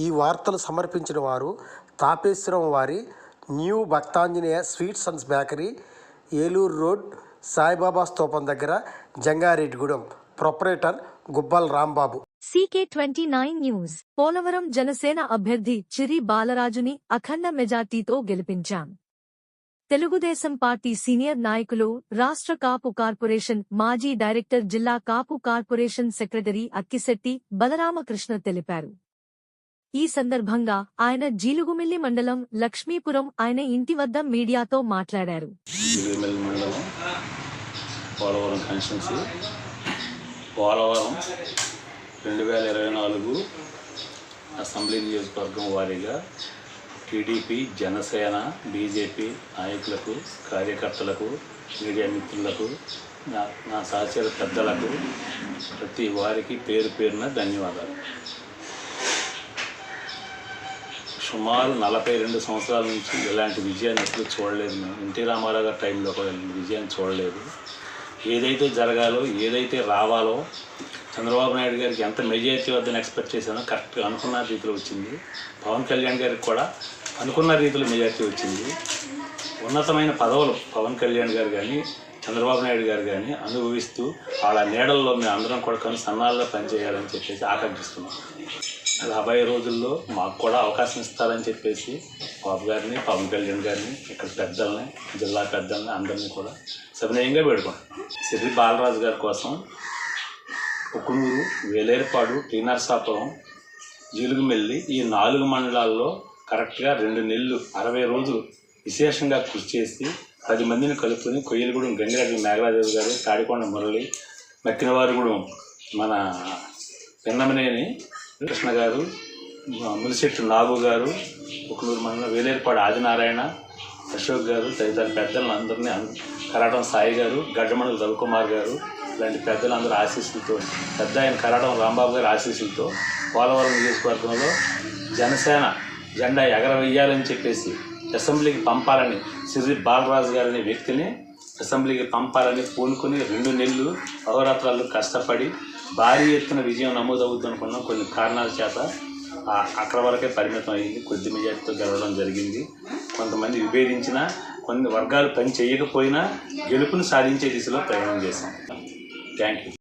ఈ వార్తలు సమర్పించిన వారు తాపేశ్వరం వారి new Bhaktanjaneya sweets and bakery Eluru road Saibaba స్తూపం దగ్గర Jangareddygudem. Proprietor Gubbala Rambabu. CK twenty nine news. Polavaram Janasena అభ్యర్థి చిరి బాలరాజుని అఖండ మెజార్టీతో గెలిపించాం. తెలుగుదేశం పార్టీ సీనియర్ నాయకులు రాష్ట్ర కాపు కార్పొరేషన్ మాజీ డైరెక్టర్ జిల్లా కాపు కార్పొరేషన్ సెక్రటరీ అక్కిశెట్టి బలరామకృష్ణ తెలిపారు. ఈ సందర్భంగా ఆయన జీలుగుమిల్లి మండలం లక్ష్మీపురం ఆయన ఇంటి వద్ద మీడియాతో మాట్లాడారు. మండలం పోలవరం కాన్స్టిట్యున్సీ. పోలవరం రెండు వేల ఇరవై నాలుగు అసెంబ్లీ నియోజకవర్గం వారీగా టీడీపీ జనసేన బీజేపీ నాయకులకు కార్యకర్తలకు మీడియా మిత్రులకు నా నా సహచర పెద్దలకు ప్రతి వారికి పేరు పేరున ధన్యవాదాలు. సుమారు నలభై రెండు సంవత్సరాల నుంచి ఇలాంటి విజయాన్ని ఎప్పుడు చూడలేదు మేము. ఎన్టీ రామారావు గారి టైంలో కూడా విజయాన్ని చూడలేదు. ఏదైతే జరగాలో ఏదైతే రావాలో చంద్రబాబు నాయుడు గారికి ఎంత మెజారిటీ వద్దని ఎక్స్పెక్ట్ చేశానో కరెక్ట్గా అనుకున్న రీతిలో వచ్చింది. పవన్ కళ్యాణ్ గారికి కూడా అనుకున్న రీతిలో మెజారిటీ వచ్చింది. ఉన్నతమైన పదవులు పవన్ కళ్యాణ్ గారు కానీ చంద్రబాబు నాయుడు గారు కానీ అనుభవిస్తూ వాళ్ళ నీడల్లో మేము అందరం కూడా కొన్ని సన్నాల్లో పనిచేయాలని చెప్పేసి ఆకాంక్షిస్తున్నాం. రాబోయే రోజుల్లో మాకు కూడా అవకాశం ఇస్తారని చెప్పేసి బాబు గారిని పవన్ కళ్యాణ్ గారిని ఇక్కడ పెద్దల్ని జిల్లా పెద్దల్ని అందరినీ కూడా సవినయంగా వేడుకుంటాం సిరి బాలరాజు గారి కోసం ఉకునూరు వేలేరుపాడు టీ నరసాపురం జీలుగుమెల్లి ఈ నాలుగు మండలాల్లో కరెక్ట్గా రెండు నెలలు అరవై రోజులు విశేషంగా కృషి చేసి పది మందిని కలుపుకొని కొయ్యలగూడెం గంగిరెడ్డి మేఘరాజు గారు తాడికొండ మురళి మక్కినవారిగూడెం మన పిన్నమనేని కృష్ణ గారు ములిశెట్టి నాగు గారు ఒకనూరు మండలం వేలేరుపాడు ఆదినారాయణ అశోక్ గారు తదితర పెద్దలను అందరినీ కరాటం సాయి గారు గడ్డమణుల రవికుమార్ గారు ఇలాంటి పెద్దలందరూ ఆశీస్సులతో పెద్ద ఆయన కరాటం రాంబాబు గారి ఆశీస్సులతో పోలవరం నియోజకవర్గంలో జనసేన జెండా ఎగరవేయాలని చెప్పేసి అసెంబ్లీకి పంపాలని సిరి బాలరాజు గారనే వ్యక్తిని అసెంబ్లీకి పంపాలని పూనుకొని రెండు నెలలు అహోరాత్రాలు కష్టపడి భారీ ఎత్తున విజయం నమోదవుద్దు అనుకున్నాం కొన్ని కారణాల చేత అక్కడ వరకే పరిమితం అయింది కొద్ది మెజార్టీతో గెలవడం జరిగింది. కొంతమంది విభేదించినా కొన్ని వర్గాలు పని చేయకపోయినా గెలుపుని సాధించే దిశలో ప్రయాణం చేశాం. Thank you.